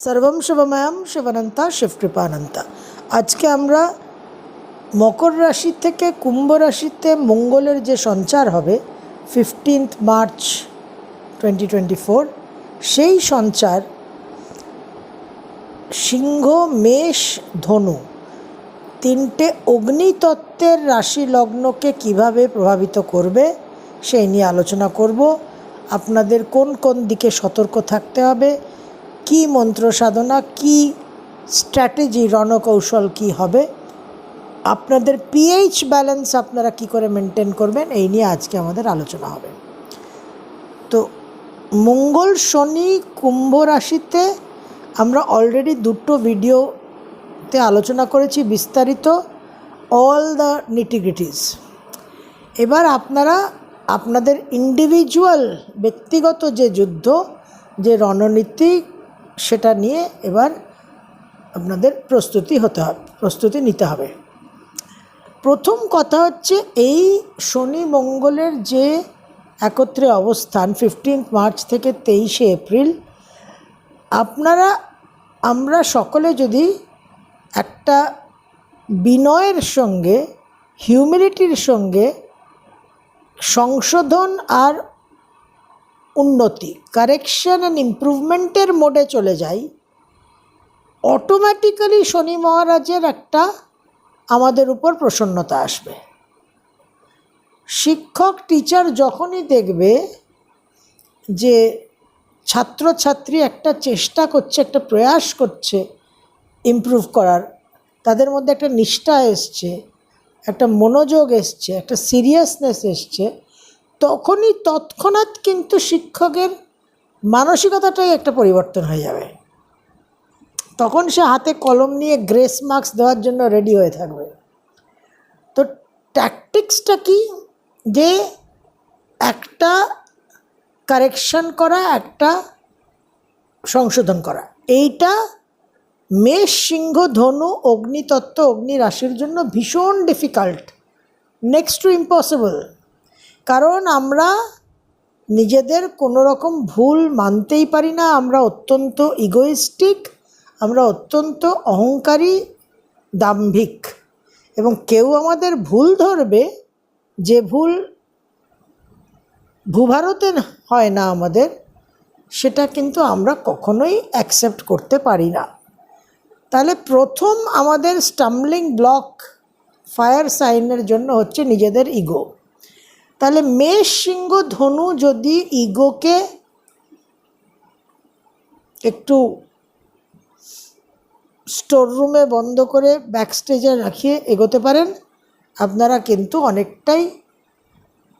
সর্বম শুভময়ম শিবানন্তা শিবকৃপানন্তা। আজকে আমরা মকর রাশি থেকে কুম্ভ রাশিতে মঙ্গলের যে সঞ্চার হবে fifteenth March twenty twenty four সেই সঞ্চার সিংহ, মেষ, ধনু তিনটে অগ্নিতত্ত্বের রাশি লগ্নকে কীভাবে প্রভাবিত করবে, সেই নিয়ে আলোচনা করব। আপনাদের কোন কোন দিকে সতর্ক থাকতে হবে কি মন্ত্র সাধনা, কি স্ট্র্যাটেজি রণকৌশল কি হবে? আপনাদের পিএইচ ব্যালেন্স আপনারা কি করে মেনটেন করবেন? এই নিয়ে আজকে আমাদের আলোচনা হবে। তো মঙ্গল শনি কুম্ভ রাশিতে আমরা অলরেডি দুটো ভিডিওতে আলোচনা করেছি, বিস্তারিত। অল দ্য নিটিগ্রিটিস এবার আপনারা, আপনাদের ইন্ডিভিজুয়াল ব্যক্তিগত যে যুদ্ধ, যে রণনীতি সেটা নিয়ে এবার আপনাদের প্রস্তুতি হতে হবে, প্রস্তুতি নিতে হবে। প্রথম কথা হচ্ছে এই শনি মঙ্গলের যে একত্রে অবস্থান ফিফটিন্থ মার্চ থেকে তেইশে এপ্রিল, আপনারা, আমরা সকলে যদি একটা বিনয়ের সঙ্গে হিউমিলিটির সঙ্গে সংশোধন আর উন্নতি কারেকশন অ্যান্ড ইমপ্রুভমেন্টের মোডে চলে যাই অটোমেটিক্যালি শনি মহারাজের একটা আমাদের উপর প্রসন্নতা আসবে। শিক্ষক টিচার যখনই দেখবে যে ছাত্রছাত্রী একটা চেষ্টা করছে, একটা প্রয়াস করছে ইমপ্রুভ করার, তাদের মধ্যে একটা নিষ্ঠা এসছে, একটা মনোযোগ এসছে, একটা সিরিয়াসনেস এসছে তখনই তৎক্ষণাৎ কিন্তু শিক্ষকের মানসিকতাটাই একটা পরিবর্তন হয়ে যাবে। তখন সে হাতে কলম নিয়ে গ্রেস মার্কস দেওয়ার জন্য রেডি হয়ে থাকবে। তো ট্যাকটিক্সটা কি? যে একটা কারেকশন করা, একটা সংশোধন করা। এইটা মেষ, সিংহ, ধনু অগ্নিতত্ত্ব অগ্নি রাশির জন্য ভীষণ ডিফিকাল্ট নেক্সট টু ইম্পসিবল কারণ আমরা নিজেদের কোনো রকম ভুল মানতেই পারি না। আমরা অত্যন্ত ইগোইস্টিক আমরা অত্যন্ত অহংকারী, দাম্ভিক। এবং কেউ আমাদের ভুল ধরবে, যে ভুল ভূভারতে হয় না আমাদের, সেটা কিন্তু আমরা কখনোই অ্যাকসেপ্ট করতে পারি না। তাহলে প্রথম আমাদের স্টাম্বলিং ব্লক ফায়ার সাইনের জন্য হচ্ছে নিজেদের ইগো তাহলে মেষ সিংহ ধনু যদি ইগোকে একটু স্টোর রুমে বন্ধ করে ব্যাক স্টেজে রাখিয়ে এগোতে পারেন, আপনারা কিন্তু অনেকটাই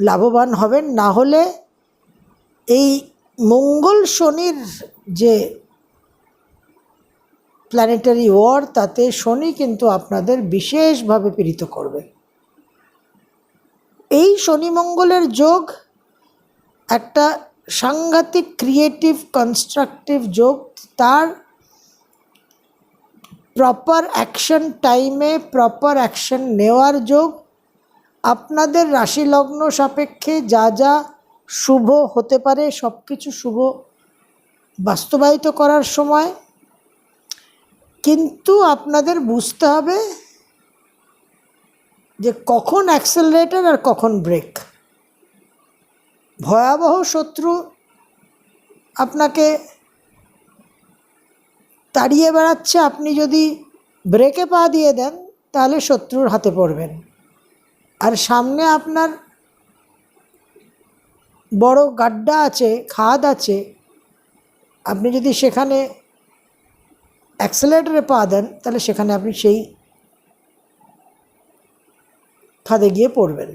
লাভবান হবেন। না হলে এই মঙ্গল শনির যে প্ল্যানেটারি ওয়ার তাতে শনি কিন্তু আপনাদের বিশেষভাবে পীড়িত করবে। এই শনি মঙ্গলের যোগ একটা সাংঘাতিক ক্রিয়েটিভ কনস্ট্রাকটিভ যোগ। তার প্রপার অ্যাকশন টাইমে প্রপার অ্যাকশন নেওয়ার যোগ। আপনাদের রাশি লগ্ন সাপেক্ষে যা যা শুভ হতে পারে সব কিছু শুভ বাস্তবায়িত করার সময়। কিন্তু আপনাদের বুঝতে হবে যে কখন অ্যাক্সেলারেটর আর কখন ব্রেক ভয়াবহ শত্রু আপনাকে তাড়িয়ে বেড়াচ্ছে। আপনি যদি ব্রেকে পা দিয়ে দেন, তাহলে শত্রুর হাতে পড়বেন। আর সামনে আপনার বড় গাড্ডা আছে, খাদ আছে। আপনি যদি সেখানে অ্যাক্সেলেটারে পা দেন, তাহলে সেখানে আপনি সেই খাদে গিয়ে পড়বেন।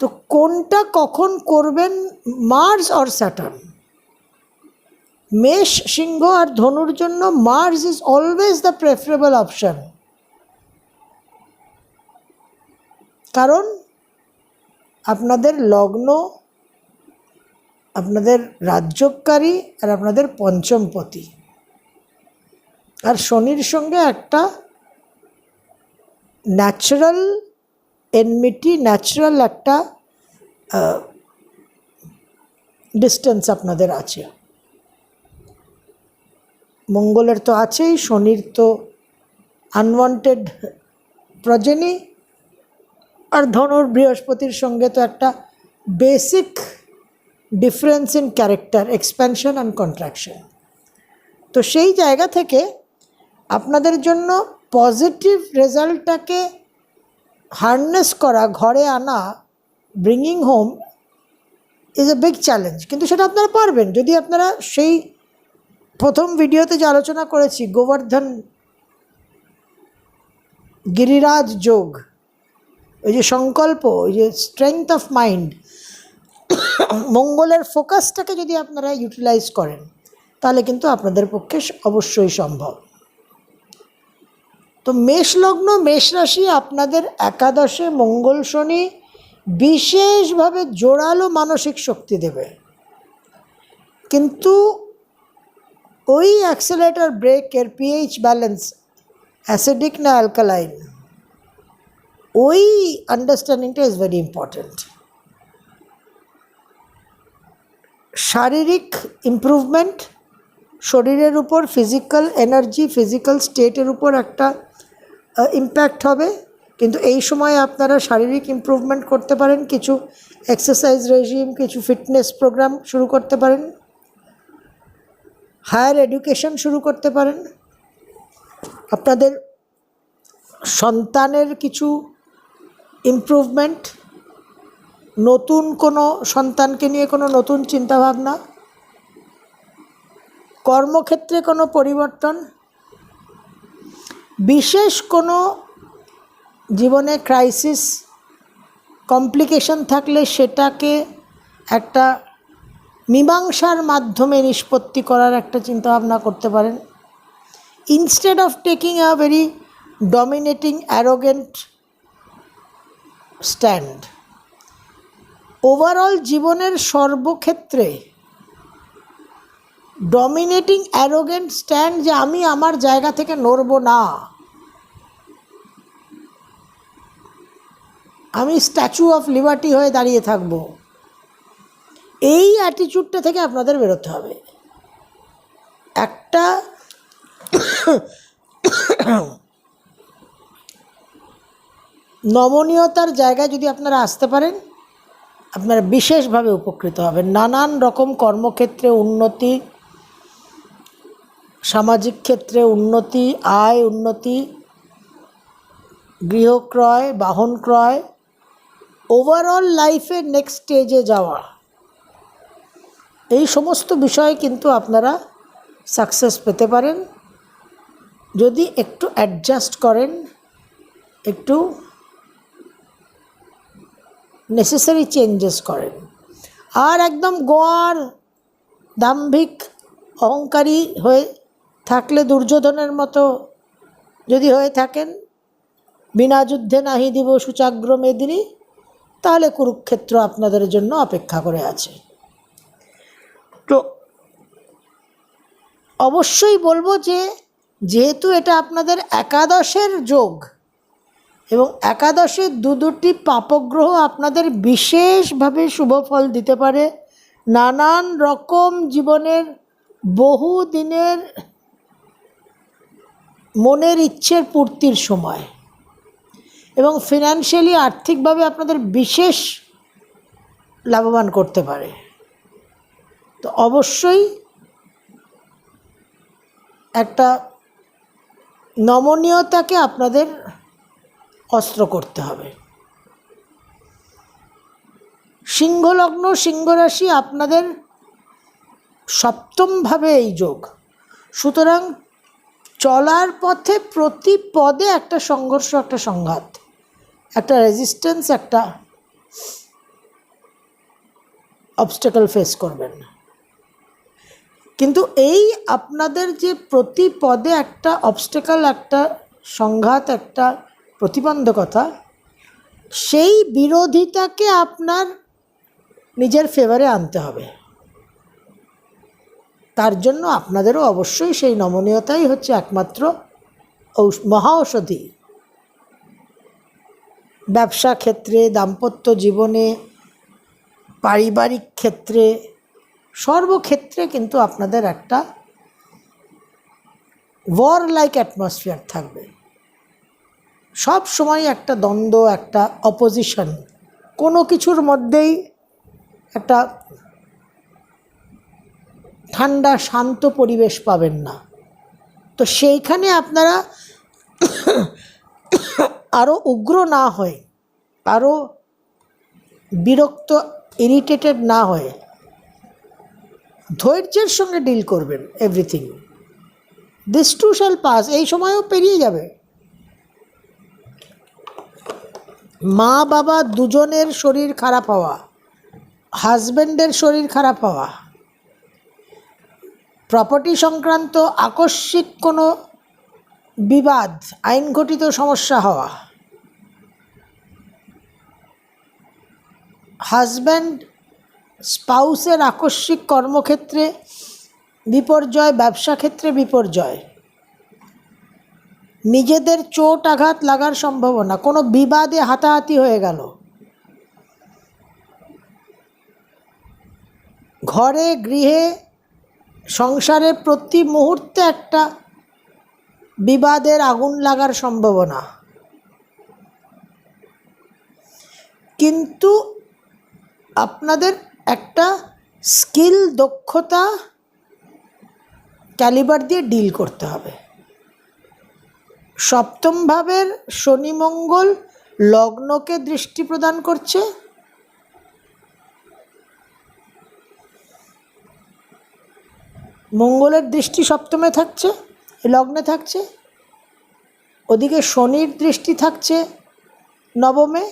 তো কোনটা কখন করবেন, মার্স অর স্যাটার্ন? মেষ, সিংহ আর ধনুর জন্য Mars is always the preferable option. কারণ আপনাদের লগ্ন, আপনাদের রাজ্যকারী আর আপনাদের পঞ্চমপতি। আর শনির সঙ্গে একটা ন্যাচারাল এনমিটি ন্যাচারাল একটা ডিস্টেন্স আপনাদের আছে। মঙ্গলের তো আছেই, শনির তো আনওয়ান্টেড প্রজেনি আর ধনুর বৃহস্পতির সঙ্গে তো একটা basic difference in character expansion and contraction তো সেই জায়গা থেকে আপনাদের জন্য পজিটিভ রেজাল্টটাকে হার্নেস করা, ঘরে আনা, bringing home is a big challenge কিন্তু সেটা আপনারা পারবেন। যদি আপনারা সেই প্রথম ভিডিওতে যে আলোচনা করেছি, গোবর্ধন গিরিরাজ যোগ ওই যে সংকল্প ওই যে স্ট্রেংথ অফ মাইন্ড মঙ্গলের ফোকাসটাকে যদি আপনারা ইউটিলাইজ করেন, তাহলে কিন্তু আপনাদের পক্ষে অবশ্যই সম্ভব। তো মেষ লগ্ন মেষ রাশি আপনাদের একাদশে মঙ্গল শনি বিশেষভাবে জোরালো মানসিক শক্তি দেবে। কিন্তু ওই অ্যাক্সেলেটার ব্রেকের পিএইচ ব্যালেন্স অ্যাসিডিক না অ্যালকালাইন ওই আন্ডারস্ট্যান্ডিংটা ইজ ভেরি ইম্পর্ট্যান্ট শারীরিক ইমপ্রুভমেন্ট শরীরের উপর ফিজিক্যাল এনার্জি ফিজিক্যাল স্টেটের উপর একটা ইম্প্যাক্ট হবে। কিন্তু এই সময় আপনারা শারীরিক ইমপ্রুভমেন্ট করতে পারেন, কিছু এক্সারসাইজ রেজিম কিছু ফিটনেস প্রোগ্রাম শুরু করতে পারেন। হায়ার এডুকেশন শুরু করতে পারেন। আপনাদের সন্তানের কিছু ইমপ্রুভমেন্ট নতুন কোনো সন্তানকে নিয়ে কোনো নতুন চিন্তাভাবনা কর্মক্ষেত্রে কোনো পরিবর্তন? বিশেষ কোনো জীবনে ক্রাইসিস কমপ্লিকেশন থাকলে সেটাকে একটা মীমাংসার মাধ্যমে নিষ্পত্তি করার একটা চিন্তাভাবনা করতে পারেন। Instead of taking a very dominating arrogant stand overall জীবনের সর্বক্ষেত্রে ডমিনেটিং অ্যারোগেন্ট স্ট্যান্ড যে আমি আমার জায়গা থেকে নড়ব না। আমি স্ট্যাচু অফ লিবার্টি হয়ে দাঁড়িয়ে থাকব। এই অ্যাটিচিউডটা থেকে আপনাদের বেরোতে হবে। একটা নমনীয়তার জায়গায় যদি আপনারা আসতে পারেন, আপনারা বিশেষভাবে উপকৃত হবেন। নানান রকম কর্মক্ষেত্রে উন্নতি সামাজিক ক্ষেত্রে উন্নতি, আয় উন্নতি, গৃহক্রয় বাহন ক্রয় ওভারঅল লাইফে নেক্সট স্টেজে যাওয়া। এই সমস্ত বিষয়ে কিন্তু আপনারা সাকসেস পেতে পারেন। যদি একটু অ্যাডজাস্ট করেন, একটু নেসেসারি চেঞ্জেস করেন। আর একদম গোয়ার দাম্ভিক অহংকারী হয়ে থাকলে দুর্যোধনের মতো যদি হয়ে থাকেন, বিনা যুদ্ধে নাহি দিব সুচাগ্র মেদিনী, তাহলে কুরুক্ষেত্র আপনাদের জন্য অপেক্ষা করে আছে। তো অবশ্যই বলব যে, যেহেতু এটা আপনাদের একাদশের যোগ, এবং একাদশের দু দুটি পাপগ্রহ আপনাদের বিশেষভাবে শুভ ফল দিতে পারে, নানান রকম জীবনের বহু দিনের মনের ইচ্ছের পূর্তির সময় এবং ফিনান্সিয়ালি আর্থিকভাবে আপনাদের বিশেষ লাভবান করতে পারে। তো অবশ্যই একটা নমনীয়তাকে আপনাদের অস্ত্র করতে হবে। সিংহলগ্ন, সিংহরাশি আপনাদের সপ্তমভাবে এই যোগ। সুতরাং চলার পথে প্রতি পদে একটা সংঘর্ষ, একটা সংঘাত, একটা রেজিস্ট্যান্স একটা অবস্টেকল ফেস করবেন কিন্তু এই আপনাদের যে প্রতি পদে একটা অবস্টেকল একটা সংঘাত, একটা প্রতিবন্ধকতা, সেই বিরোধিতাকে আপনার নিজের ফেভারে আনতে হবে। তার জন্য আপনাদেরও অবশ্যই সেই নমনীয়তাই হচ্ছে একমাত্র মহা ঔষধি ব্যবসা ক্ষেত্রে, দাম্পত্য জীবনে, পারিবারিক ক্ষেত্রে, সর্বক্ষেত্রে কিন্তু আপনাদের একটা ওয়ার লাইক অ্যাটমসফিয়ার থাকবে। সব সময় একটা দ্বন্দ্ব, একটা অপোজিশন কোনো কিছুর মধ্যেই একটা ঠান্ডা, শান্ত পরিবেশ পাবেন না। তো সেইখানে আপনারা আরও উগ্র না হয়ে আরও বিরক্ত ইরিটেটেড না হয়ে ধৈর্যের সঙ্গে ডিল করবেন everything this too shall pass এই সময়ও পেরিয়ে যাবে। মা, বাবা দুজনের শরীর খারাপ হওয়া হাজব্যান্ডের শরীর খারাপ হওয়া প্রপার্টি সংক্রান্ত আকস্মিক কোনো বিবাদ, আইনঘটিত সমস্যা হওয়া। হাজব্যান্ড স্পাউসের আকস্মিক কর্মক্ষেত্রে বিপর্যয়, ব্যবসা ক্ষেত্রে বিপর্যয়। নিজেদের চোট আঘাত লাগার সম্ভাবনা, কোনো বিবাদে হাতাহাতি হয়ে গেল। ঘরে, গৃহে সংসারে প্রতি মুহূর্তে একটা বিবাদের আগুন লাগার সম্ভাবনা। কিন্তু আপনাদের একটা স্কিল দক্ষতা ক্যালিবার দিয়ে ডিল করতে হবে। সপ্তম ভাবের শনি মঙ্গল লগ্নকে দৃষ্টি প্রদান করছে। মঙ্গলের দৃষ্টি সপ্তমে থাকছে, লগ্নে থাকছে, ওদিকে শনির দৃষ্টি থাকছে নবমে,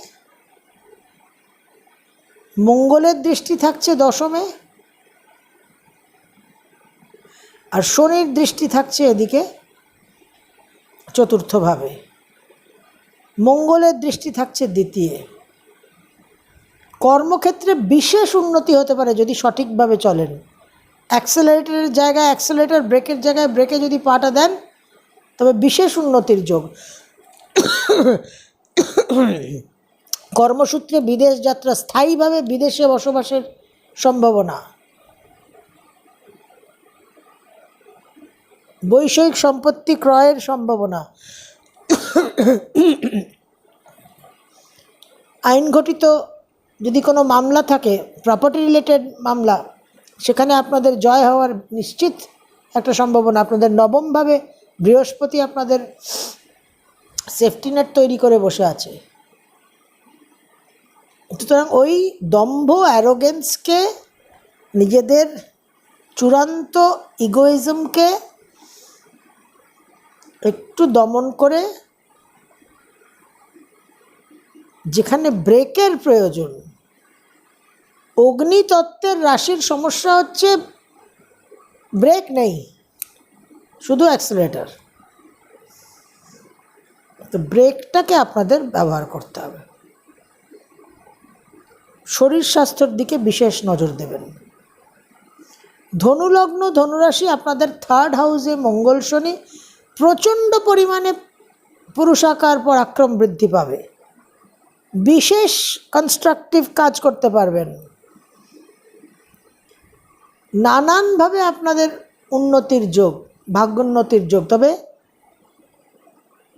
মঙ্গলের দৃষ্টি থাকছে দশমে, আর শনির দৃষ্টি থাকছে এদিকে চতুর্থভাবে। মঙ্গলের দৃষ্টি থাকছে দ্বিতীয়। কর্মক্ষেত্রে বিশেষ উন্নতি হতে পারে যদি সঠিকভাবে চলেন। অ্যাক্সেলারেটরের জায়গায় অ্যাক্সেলারেটর ব্রেকের জায়গায় ব্রেকে যদি পাটা দেন, তবে বিশেষ উন্নতির যোগ। কর্মসূত্রে বিদেশ যাত্রা স্থায়ীভাবে বিদেশে বসবাসের সম্ভাবনা। বৈষয়িক সম্পত্তি ক্রয়ের সম্ভাবনা। আইন ঘটিত যদি কোনো মামলা থাকে প্রপার্টি রিলেটেড মামলা সেখানে আপনাদের জয় হওয়ার নিশ্চিত একটা সম্ভাবনা। আপনাদের নবমভাবে বৃহস্পতি আপনাদের সেফটি নেট তৈরি করে বসে আছে। সুতরাং ওই দম্ভ অ্যারোগেন্সকে নিজেদের চূড়ান্ত ইগোইজমকে একটু দমন করে, যেখানে ব্রেকের প্রয়োজন অগ্নিতত্ত্বের রাশির সমস্যা হচ্ছে ব্রেক নেই, শুধু অ্যাক্সিলেটার তো ব্রেকটাকে আপনাদের ব্যবহার করতে হবে। শরীর স্বাস্থ্যের দিকে বিশেষ নজর দেবেন। ধনুলগ্ন ধনুরাশি আপনাদের থার্ড হাউসে মঙ্গল শনি প্রচণ্ড পরিমাণে পুরুষাকার পর পরাক্রম বৃদ্ধি পাবে। বিশেষ কনস্ট্রাকটিভ কাজ করতে পারবেন। নানানভাবে আপনাদের উন্নতির যোগ, ভাগ্যোন্নতির যোগ। তবে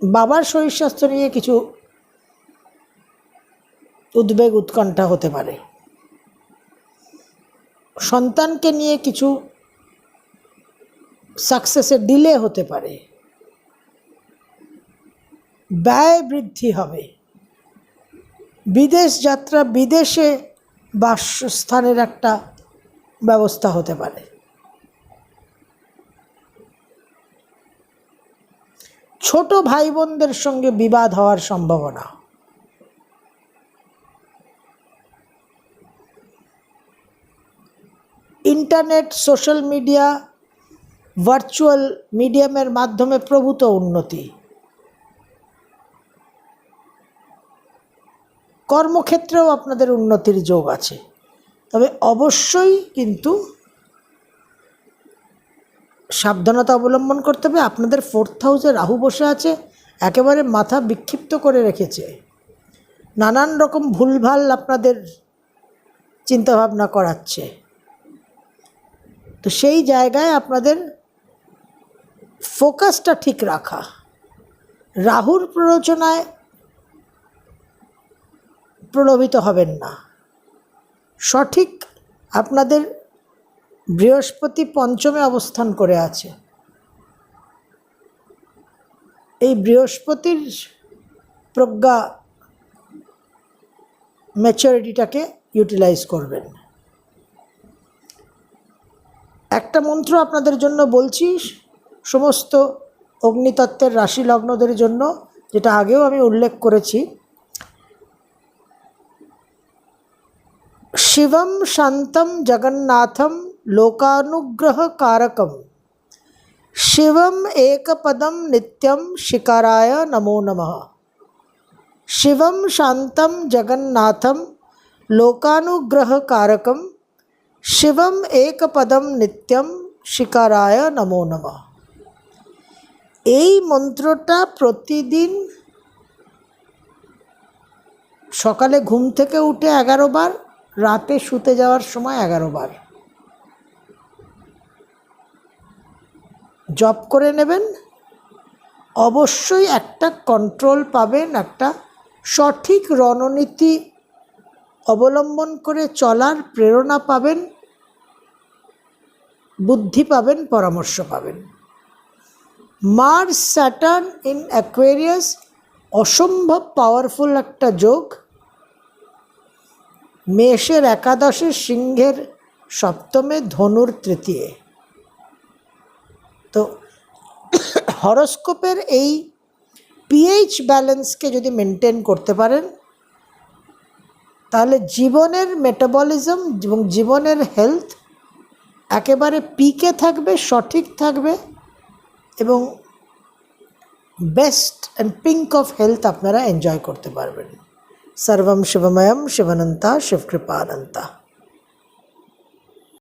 বাবার শরীর স্বাস্থ্য নিয়ে কিছু উদ্বেগ, উৎকণ্ঠা হতে পারে। সন্তানকে নিয়ে কিছু সাকসেসের ডিলে হতে পারে। ব্যয় বৃদ্ধি হবে। বিদেশ যাত্রা, বিদেশে বাসস্থানের একটা ব্যবস্থা হতে পারে। ছোট ভাই বোনদের সঙ্গে বিবাদ হওয়ার সম্ভাবনা। ইন্টারনেট, সোশ্যাল মিডিয়া, ভার্চুয়াল মিডিয়ামের মাধ্যমে প্রভূত উন্নতি। কর্মক্ষেত্রেও আপনাদের উন্নতির যোগ আছে। তবে অবশ্যই কিন্তু সাবধানতা অবলম্বন করতে হবে। আপনাদের ফোর্থ হাউসে রাহু বসে আছে, একেবারে মাথা বিক্ষিপ্ত করে রেখেছে। নানান রকম ভুলভাল আপনাদের চিন্তাভাবনা করাচ্ছে। তো সেই জায়গায় আপনাদের ফোকাসটা ঠিক রাখা। রাহুর প্ররোচনায় প্রলোভিত হবেন না। সঠিক আপনাদের বৃহস্পতি পঞ্চমে অবস্থান করে আছে। এই বৃহস্পতির প্রজ্ঞা ম্যাচুরিটিটাকে ইউটিলাইজ করবেন। একটা মন্ত্র আপনাদের জন্য বলছি, সমস্ত অগ্নিতত্ত্বের রাশি লগ্নদের জন্য, যেটা আগেও আমি উল্লেখ করেছি। শিবম শান্তম জগন্নাথম লোকানুগ্রহ কারকম শিবম একপদম নিত্যম শিকারায় নমো নমঃ शिवं शान्तं जगन्नाथं लोकानुग्रहकारकं शिवम् एकपदं নিত্যম শিকারায় নমো নমঃ এই মন্ত্রটা প্রতিদিন সকালে ঘুম থেকে উঠে এগারো বার রাতে শুতে যাওয়ার সময় এগারো বার। জব করে নেবেন, অবশ্যই একটা কন্ট্রোল পাবেন, একটা সঠিক রণনীতি অবলম্বন করে চলার প্রেরণা পাবেন, বুদ্ধি পাবেন, পরামর্শ পাবেন। মার্স স্যাটার্ন ইন অ্যাকোয়ারিয়াস, অসম্ভব পাওয়ারফুল একটা যোগ। মেষের একাদশে সিংহের সপ্তমে ধনুর তৃতীয়। তো হরস্কোপের এই পিএইচ ব্যালেন্সকে যদি মেনটেন করতে পারেন, তাহলে জীবনের মেটাবলিজম এবং জীবনের হেলথ একেবারে পিকে থাকবে, সঠিক থাকবে এবং best and pink of health আপনারা এনজয় করতে পারবেন। সর্বম শিবময়ম শিবানন্তা শিবকৃপানন্তা